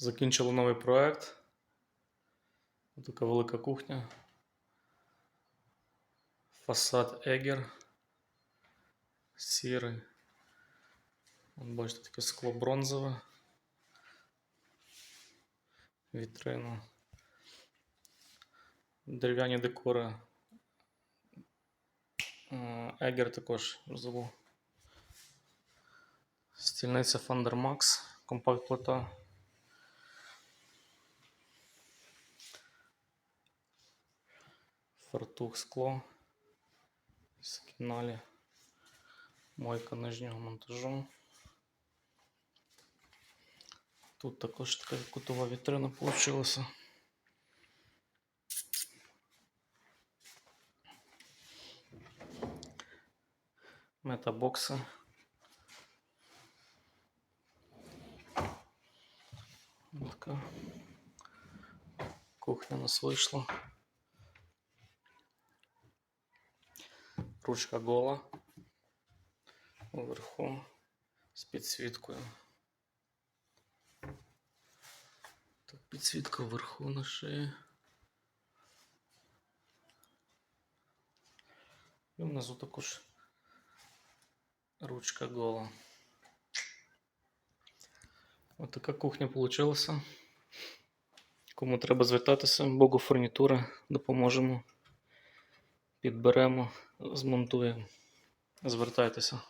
Закінчили новий проект. Така велика кухня. Фасад Егер. Сірий. Вон, бачите, таке скло бронзове. Вітрина. Дерев'яні декори. Е, Егер також розову. Стільниця Max, компакт плита. Фартух скло. Скіналі. Мойка нижнього монтажу. Тут також така кутова вітрина вийшла. Метабокси. Ось Така кухня у нас вийшла. Ручка гола. Вверху з підсвіткою. Так, підсвітка вверху на шиї. І внизу також ручка гола. Ось така кухня вийшла. Кому треба звертатися, Богу фурнітура, допоможемо, підберемо, змонтуємо. Звертайтеся.